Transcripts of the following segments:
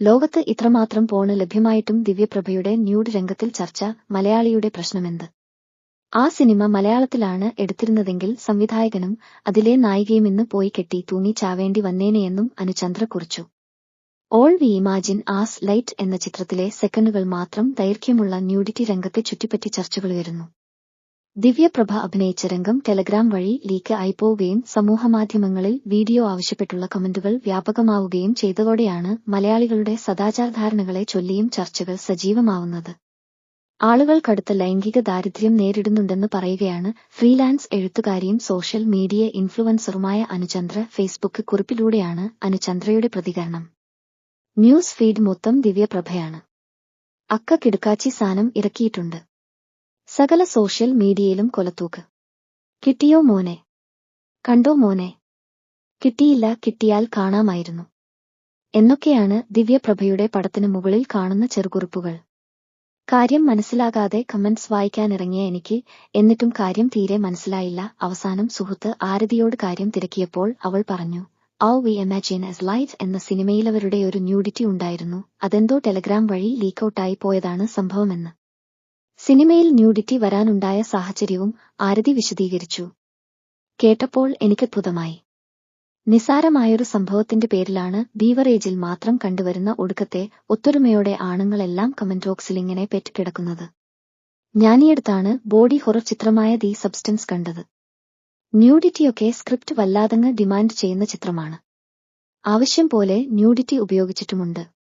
ലോകത്ത് ഇത്രമാത്രം പോണ് ലഭ്യമായിട്ടും ദിവ്യപ്രഭയുടെ ന്യൂഡ് രംഗത്തിൽ ചർച്ച മലയാളിയുടെ പ്രശ്നമെന്ത്? ആ സിനിമ മലയാളത്തിലാണ് എടുത്തിരുന്നതെങ്കിൽ സംവിധായകനും അതിലെ നായികയും ഇന്ന് പോയി കെട്ടി തൂങ്ങി ചാവേണ്ടി വന്നേനെയെന്നും അനുചന്ദ്ര കുറിച്ചു. All we imagine as light എന്ന ചിത്രത്തിലെ സെക്കൻഡുകൾ മാത്രം ദൈർഘ്യമുള്ള ന്യൂഡിറ്റി രംഗത്തെ ചുറ്റിപ്പറ്റി ചർച്ചകളുയരുന്നു ദിവ്യപ്രഭ അഭിനയിച്ച രംഗം ടെലഗ്രാം വഴി ലീക്ക് ആയിപ്പോവുകയും സമൂഹമാധ്യമങ്ങളിൽ വീഡിയോ ആവശ്യപ്പെട്ടുള്ള കമന്റുകൾ വ്യാപകമാവുകയും ചെയ്തതോടെയാണ് മലയാളികളുടെ സദാചാരധാരണകളെ ചൊല്ലിയും ചർച്ചകൾ സജീവമാവുന്നത്. ആളുകൾ കടുത്ത ലൈംഗിക ദാരിദ്ര്യം നേരിടുന്നുണ്ടെന്ന് പറയുകയാണ് ഫ്രീലാൻസ് എഴുത്തുകാരിയും സോഷ്യൽ മീഡിയ ഇൻഫ്ലുവൻസറുമായ അനുചന്ദ്ര ഫേസ്ബുക്ക് കുറിപ്പിലൂടെയാണ് അനുചന്ദ്രയുടെ പ്രതികരണം. ന്യൂസ് ഫീഡ് മൊത്തം ദിവ്യപ്രഭയാണ്. അക്ക കിടുക്കാച്ചി സാനം ഇറക്കിയിട്ടുണ്ട്. സകല സോഷ്യൽ മീഡിയയിലും കൊലത്തൂക്ക്. കിട്ടിയോ മോനെ? കണ്ടോ മോനെ? കിട്ടിയില്ല കിട്ടിയാൽ കാണാമായിരുന്നു. എന്നൊക്കെയാണ് ദിവ്യപ്രഭയുടെ പടത്തിനു മുകളിൽ കാണുന്ന ചെറുകുറിപ്പുകൾ. കാര്യം മനസ്സിലാകാതെ കമന്റ്സ് വായിക്കാനിറങ്ങിയ എനിക്ക് എന്നിട്ടും കാര്യം തീരെ മനസ്സിലായില്ല. അവസാനം സുഹൃത്ത് ആരതിയോട് കാര്യം തിരക്കിയപ്പോൾ അവൾ പറഞ്ഞു ഔ വി എമാജിൻ എസ് ലൈറ്റ് എന്ന സിനിമയിലവരുടെ ഒരു ന്യൂഡിറ്റി ഉണ്ടായിരുന്നു. അതെന്തോ ടെലഗ്രാം വഴി ലീക്ക് ലീക്കൌട്ടായി പോയതാണ് സംഭവമെന്ന്. സിനിമയിൽ ന്യൂഡിറ്റി വരാനുണ്ടായ സാഹചര്യവും ആരതി വിശദീകരിച്ചു. കേട്ടപ്പോൾ എനിക്ക് എനിക്കത്ഭുതമായി നിസാരമായൊരു സംഭവത്തിന്റെ പേരിലാണ് ബീവറേജിൽ മാത്രം കണ്ടുവരുന്ന ഒടുക്കത്തെ ഒത്തൊരുമയോടെ ആണുങ്ങളെല്ലാം കമന്റ് ബോക്സിൽ ഇങ്ങനെ പെറ്റുകിടക്കുന്നത്. ഞാനീയടുത്താണ് ബോഡി ഹൊറർ ചിത്രമായ ദി സബ്സ്റ്റൻസ് കണ്ടത്. ന്യൂഡിറ്റിയൊക്കെ സ്ക്രിപ്റ്റ് വല്ലാതങ്ങ് ഡിമാൻഡ് ചെയ്യുന്ന ചിത്രമാണ്. ആവശ്യം പോലെ ന്യൂഡിറ്റി ഉപയോഗിച്ചിട്ടുമുണ്ട്.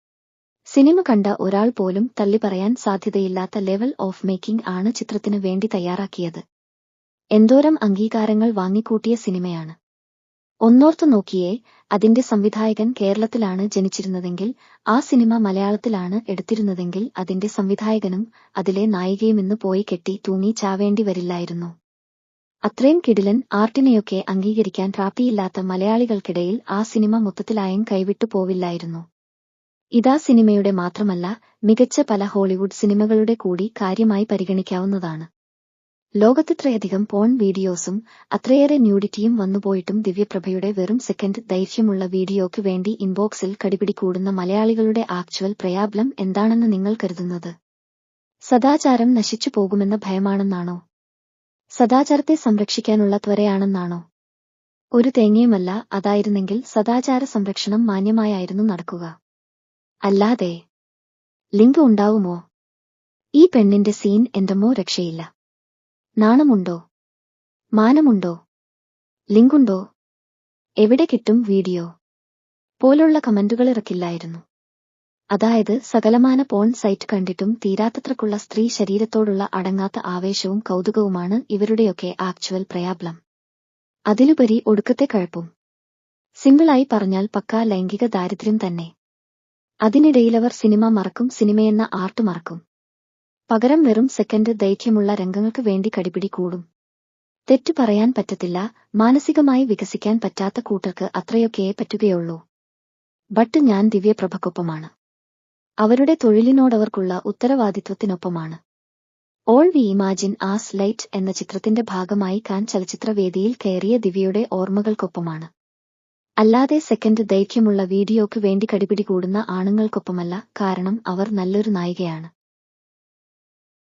സിനിമ കണ്ട ഒരാൾ പോലും തള്ളി പറയാൻ സാധ്യതയില്ലാത്ത ലെവൽ ഓഫ് മേക്കിംഗ് ആണ് ചിത്രത്തിനു വേണ്ടി തയ്യാറാക്കിയത്. എന്തോരം അംഗീകാരങ്ങൾ വാങ്ങിക്കൂട്ടിയ സിനിമയാണ്. ഒന്നോർത്തു നോക്കിയേ അതിന്റെ സംവിധായകൻ കേരളത്തിലാണ് ജനിച്ചിരുന്നതെങ്കിൽ ആ സിനിമ മലയാളത്തിലാണ് എടുത്തിരുന്നതെങ്കിൽ അതിന്റെ സംവിധായകനും അതിലെ നായികയും ഇന്ന് പോയി കെട്ടി തൂങ്ങി ചാവേണ്ടി വരില്ലായിരുന്നു. അത്രയും കിടിലൻ ആർട്ടിനെയൊക്കെ അംഗീകരിക്കാൻ പ്രാപ്തിയില്ലാത്ത മലയാളികൾക്കിടയിൽ ആ സിനിമ മൊത്തത്തിലായും കൈവിട്ടു പോവില്ലായിരുന്നു. ഇതാ സിനിമയുടെ മാത്രമല്ല മികച്ച പല ഹോളിവുഡ് സിനിമകളുടെ കൂടി കാര്യമായി പരിഗണിക്കാവുന്നതാണ്. ലോകത്തിത്രയധികം പോൺ വീഡിയോസും അത്രയേറെ ന്യൂഡിറ്റിയും വന്നുപോയിട്ടും ദിവ്യപ്രഭയുടെ വെറും സെക്കൻഡ് ദൈർഘ്യമുള്ള വീഡിയോയ്ക്ക് വേണ്ടി ഇൻബോക്സിൽ കടിപിടി കൂടുന്ന മലയാളികളുടെ ആക്ച്വൽ പ്രയാബ്ലം എന്താണെന്ന് നിങ്ങൾ കരുതുന്നത്? സദാചാരം നശിച്ചു പോകുമെന്ന ഭയമാണെന്നാണോ? സദാചാരത്തെ സംരക്ഷിക്കാനുള്ള ത്വരയാണെന്നാണോ ഒരു തേങ്ങയുമല്ല അതായിരുന്നെങ്കിൽ സദാചാര സംരക്ഷണം മാന്യമായായിരുന്നു നടക്കുക. അല്ലാതെ ലിങ്ക് ഉണ്ടാവുമോ? ഈ പെണ്ണിന്റെ സീൻ എന്റമ്മോ രക്ഷയില്ല. നാണമുണ്ടോ? മാനമുണ്ടോ? ലിങ്കുണ്ടോ? എവിടെ കിട്ടും വീഡിയോ? പോലുള്ള കമന്റുകൾ ഇറക്കില്ലായിരുന്നു. അതായത് സകലമാന പോൺ സൈറ്റ് കണ്ടിട്ടും തീരാത്തത്രക്കുള്ള സ്ത്രീ ശരീരത്തോടുള്ള അടങ്ങാത്ത ആവേശവും കൗതുകവുമാണ് ഇവരുടെയൊക്കെ ആക്ച്വൽ പ്രയാബ്ലം. അതിലുപരി ഒടുക്കത്തെ കഴപ്പും. സിമ്പിളായി പറഞ്ഞാൽ പക്കാ ലൈംഗിക ദാരിദ്ര്യം തന്നെ. അതിനിടയിലവർ സിനിമ മറക്കും സിനിമയെന്ന ആർട്ട് മറക്കും. പകരം വെറും സെക്കൻഡ് ദൈർഘ്യമുള്ള രംഗങ്ങൾക്ക് വേണ്ടി കടിപിടി കൂടും. തെറ്റു പറയാൻ പറ്റത്തില്ല മാനസികമായി വികസിക്കാൻ പറ്റാത്ത കൂട്ടർക്ക് അത്രയൊക്കെ പറ്റുകയുള്ളൂ. ബട്ട് ഞാൻ ദിവ്യപ്രഭക്കൊപ്പമാണ്. അവരുടെ തൊഴിലിനോടവർക്കുള്ള ഉത്തരവാദിത്വത്തിനൊപ്പമാണ്. All we imagine as light എന്ന ചിത്രത്തിന്റെ ഭാഗമായി കാൻ ചലച്ചിത്രവേദിയിൽ കയറിയ ദിവ്യയുടെ ഓർമ്മകൾക്കൊപ്പമാണ്. അല്ലാതെ സെക്കൻഡ് ദൈർഘ്യമുള്ള വീഡിയോക്ക് വേണ്ടി കടിപിടി കൂടുന്ന ആണുങ്ങൾക്കൊപ്പമല്ല കാരണം അവർ നല്ലൊരു നായികയാണ്.